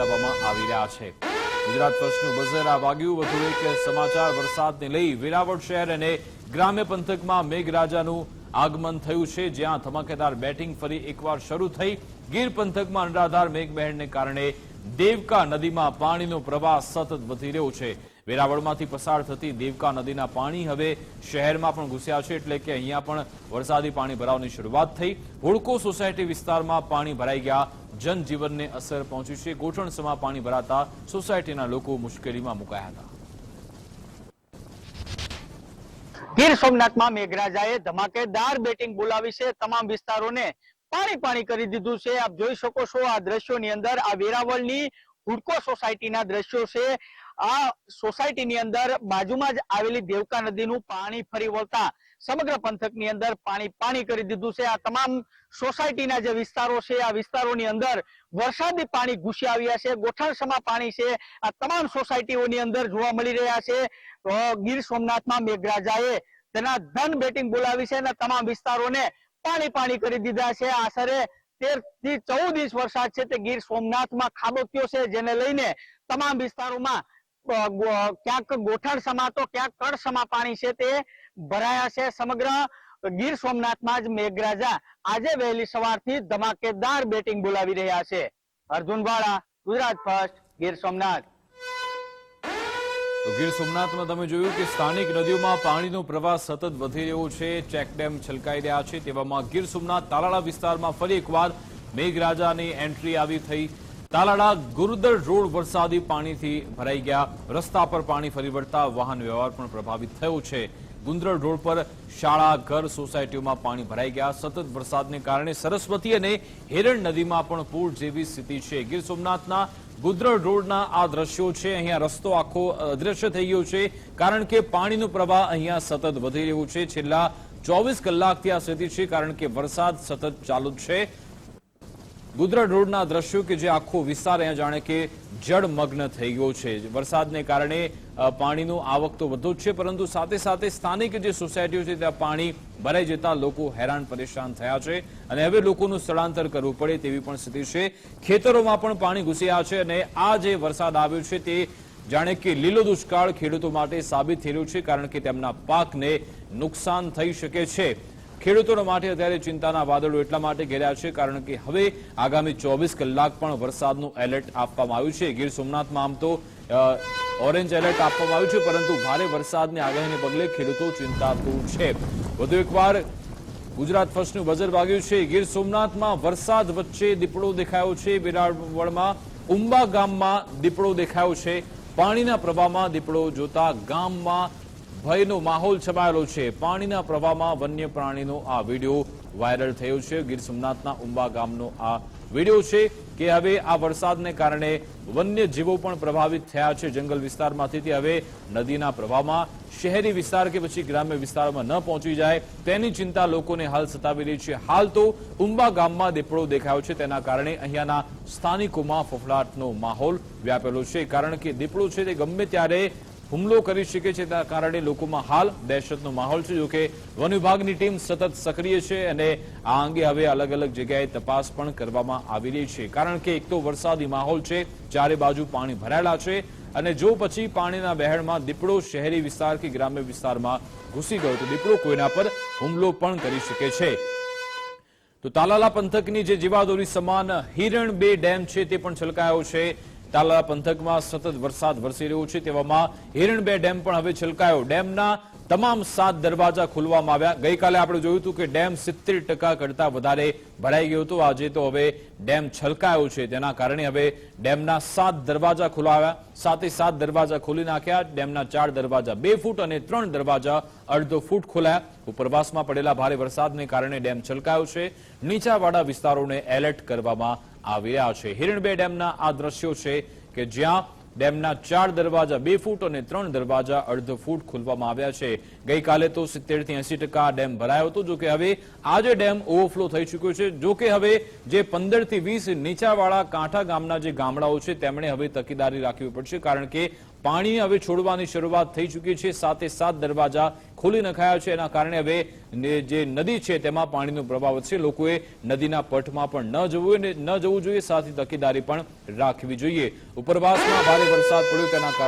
બચાવવામાં આવી રહ્યા છે. ગુજરાત ફર્સ્ટનું બઝર આ વાગ્યું. વધુ એક સમાચાર વરસાદને લઈ વેરાવળ શહેર અને ગ્રામ્ય પંથકમાં મેઘરાજાનું આગમન થયું છે. જ્યાં ધમાકેદાર બેટિંગ ફરી એકવાર શરૂ થઈ. ગીર પંથકમાં અનરાધાર મેઘમહેરને કારણે દેવકા નદીમાં પાણીનો પ્રવાહ સતત વધી રહ્યો છે. વેરાવળમાંથી પસાર થતી દેવકા નદીના પાણી હવે શહેરમાં પણ ઘૂસ્યા છે. એટલે કે અહીંયા પણ વરસાદી પાણી ભરાવાની શરૂઆત થઈ. હોડકો સોસાયટી વિસ્તારમાં પાણી ભરાઈ ગયા. જનજીવનને અસર પહોંચી છે. ગોઠણસમાં પાણી ભરાતા સોસાયટીના લોકો મુશ્કેલીમાં મુકાયા હતા. ગીર સોમનાથમાં મેઘરાજાએ ધમાકેદાર બેટિંગ બોલાવી છે. તમામ વિસ્તારોને પાણી પાણી કરી દીધું છે. આપ જોઈ શકો છો આ દ્રશ્યોની અંદર આ વેરાવળની હુડકો સોસાયટીના દ્રશ્યો છે. આ સોસાયટીની અંદર બાજુમાં જ આવેલી દેવકા નદીનું પાણી ફરી વળતા સમગ્ર પંથકની અંદર પાણી પાણી કરી દીધું છે. આ તમામ સોસાયટીના જે વિસ્તારો છે, આ વિસ્તારોની અંદર વરસાદી પાણી ઘૂસી આવ્યા છે. ગોઠણસમાં પાણી છે. આ તમામ સોસાયટીઓની અંદર જોવા મળી રહ્યા છે. ગીર સોમનાથમાં મેઘરાજાએ તેના ધન બેટિંગ બોલાવી છે અને તમામ વિસ્તારોને પાણી પાણી કરી દીધા છે. આશરે તેરથી ચૌદ ઇંચ વરસાદ છે તે ગીર સોમનાથમાં ખાબક્યો છે, જેને લઈને તમામ વિસ્તારોમાં ક્યાંક ગોઠણસમાં તો ક્યાંક કળસમાં પાણી છે તે ભરાયા છે. સમગ્ર ગીર સોમનાથમાં જ મેઘરાજા આજે વહેલી સવારથી ધમાકેદાર બેટિંગ બોલાવી રહ્યા છે. અર્જુન વાળા, ગુજરાત ફર્સ્ટ, ગીર સોમનાથ. તો ગીર સોમનાથમાં તમે જોયું કે સ્થાનિક નદીઓમાં પાણીનો પ્રવાહ સતત વધી રહ્યો છે. ચેકડેમ છલકાઈ રહ્યા છે. તેવામાં ગીર સોમનાથ તાલાળા વિસ્તારમાં ફરી એકવાર મેઘરાજાની એન્ટ્રી આવી થઈ. તાલાળા ગુરુદર રોડ વરસાદી પાણીથી ભરાઈ ગયા. રસ્તા પર પાણી ફરી વળતા વાહન વ્યવહાર પણ પ્રભાવિત થયો છે. ગુંદરડ રોડ પર શાળા, ઘર, સોસાયટીઓમાં પાણી ભરાઈ ગયા. સતત વરસાદને કારણે સરસ્વતી અને હેરણ નદીમાં પણ પૂર જેવી સ્થિતિ છે. ગીર સોમનાથના ગુદરડ રોડના આ દ્રશ્યો છે. અહીંયા રસ્તો આખો અદ્રશ્ય થઈ ગયો છે, કારણ કે પાણીનો પ્રવાહ અહીંયા સતત વધી રહ્યો છે. છેલ્લા ચોવીસ કલાકથી આ સ્થિતિ છે, કારણ કે વરસાદ સતત ચાલુ છે. ગુજરાત રોડના દ્રશ્યો કે જે આખો વિસ્તાર, અહીંયા જાણે કે જળમગ્ન થઈ ગયો છે. વરસાદને કારણે પાણીનો આવક તો વધુ જ છે, પરંતુ સાથે સાથે સ્થાનિક જે સોસાયટીઓ છે, ત્યાં પાણી ભરાઈ જતા લોકો હેરાન પરેશાન થયા છે અને હવે લોકોનું સ્થળાંતર કરવું પડે તેવી પણ સ્થિતિ છે. ખેતરોમાં પણ પાણી ઘૂસ્યા છે અને આ જે વરસાદ આવ્યો છે તે જાણે કે લીલો દુષ્કાળ ખેડૂતો માટે સાબિત રહ્યું છે, કારણ કે તેમના પાકને નુકસાન થઈ શકે છે. ખેડૂતોના માટે અત્યારે ચિંતાના વાદળો એટલા માટે ઘેર્યા છે, કારણ કે હવે આગામી ચોવીસ કલાક પણ વરસાદનું એલર્ટ આપવામાં આવ્યું છે. ગીર સોમનાથમાં આમ તો ઓરેન્જ એલર્ટ આપવામાં આવ્યું છે, પરંતુ ભારે વરસાદની આગાહીને પગલે ખેડૂતો ચિંતાતુર છે. વધુ એકવાર ગુજરાત ફર્સ્ટનું બજર વાગ્યું છે. ગીર સોમનાથમાં વરસાદ વચ્ચે દીપડો દેખાયો છે. વેરાવળમાં ઉંબા ગામમાં દીપડો દેખાયો છે. પાણીના પ્રવાહમાં દીપડો જોતા ગામમાં ભયનો માહોલ છવાયેલો છે. પાણીના પ્રવાહમાં વન્ય પ્રાણીનો આ વીડિયો વાયરલ થયો છે. ગીર સોમનાથના ઉંબા ગામનો આ વીડિયો છે કે હવે આ વરસાદને કારણે વન્યજીવો પણ પ્રભાવિત થયા છે જંગલ વિસ્તારમાંથી. તે હવે નદીના પ્રવાહમાં, શહેરી વિસ્તાર કે પછી ગ્રામ્ય વિસ્તારમાં ન પહોંચી જાય તેની ચિંતા લોકોને હાલ સતાવી રહી છે. હાલ તો ઉંબા ગામમાં દીપડો દેખાયો છે. તેના કારણે અહીંયાના સ્થાનિકોમાં ફફડાટનો માહોલ વ્યાપેલો છે. કારણ કે દીપડો છે તે ગમે ત્યારે હુમલો કરી શકે છે તેના કારણે લોકોમાં હાલ દહેશતનો માહોલ છે. જોકે વન વિભાગની ટીમ સતત સક્રિય છે અને આ અંગે હવે અલગ અલગ જગ્યાએ તપાસ પણ કરવામાં આવી રહી છે. કારણ કે એક તો વરસાદી માહોલ છે, ચારે બાજુ પાણી ભરાયેલા છે અને જો પછી પાણીના વહેણમાં દીપડો શહેરી વિસ્તાર કે ગ્રામ્ય વિસ્તારમાં ઘૂસી ગયો તો દીપડો કોઈના પર હુમલો પણ કરી શકે છે. તો તાલાલા પંથકની જે જીવાદોરી સમાન હિરણ બે ડેમ છે તે પણ છલકાયો છે. તાલાલા પંથકમાં સતત વરસાદ વરસી રહ્યો છે, તેવામાં હિરણ બે ડેમ પણ હવે છલકાયો. ડેમના તમામ સાત દરવાજા ખોલવામાં આવ્યા. ગઈકાલે આપણે જોયું હતું કે ડેમ સિત્તેર ટકા કરતા વધારે ભરાઈ ગયો હતો. આજે તો હવે ડેમ છલકાયો છે. તેના કારણે હવે ડેમના સાત દરવાજા ખોલાવ્યા. સાતે સાત દરવાજા ખોલી નાખ્યા. ડેમના ચાર દરવાજા બે ફૂટ અને ત્રણ દરવાજા અડધો ફૂટ ખોલાયા. ઉપરવાસમાં પડેલા ભારે વરસાદને કારણે ડેમ છલકાયો છે. નીચાવાળા વિસ્તારોને એલર્ટ કરવામાં આવી રહ્યા છે. હિરણબે ડેમના આ દ્રશ્યો છે કે જ્યાં ડેમના ચાર દરવાજા, બે ફૂટ અને ત્રણ દરવાજા અડધો ફૂટ ખોલવામાં આવ્યા છે. ગઈકાલે તો સિત્તેરથી એસી ટકા ડેમ ભરાયો હતો. જોકે હવે આજે ડેમ ઓવરફ્લો થઈ ચુક્યો છે, જોકે હવે જે પંદરથી વીસ નીચાવાળા કાંઠા ગામના જે ગામડાઓ છે, તેમણે હવે તકેદારી રાખવી પડશે, કારણ કે પાણી હવે છોડવાની શરૂઆત થઈ ચૂકી છે. સાતે સાત દરવાજા ખોલી નખાયા છે. એના કારણે હવે જે નદી છે તેમાં પાણીનો પ્રભાવ વધશે. લોકોએ નદીના પટમાં પણ ન જવું ન જવું જોઈએ. સાથે તકેદારી પણ રાખવી જોઈએ. ઉપરવાસમાં ભારે વરસાદ પડ્યો. તેના કારણે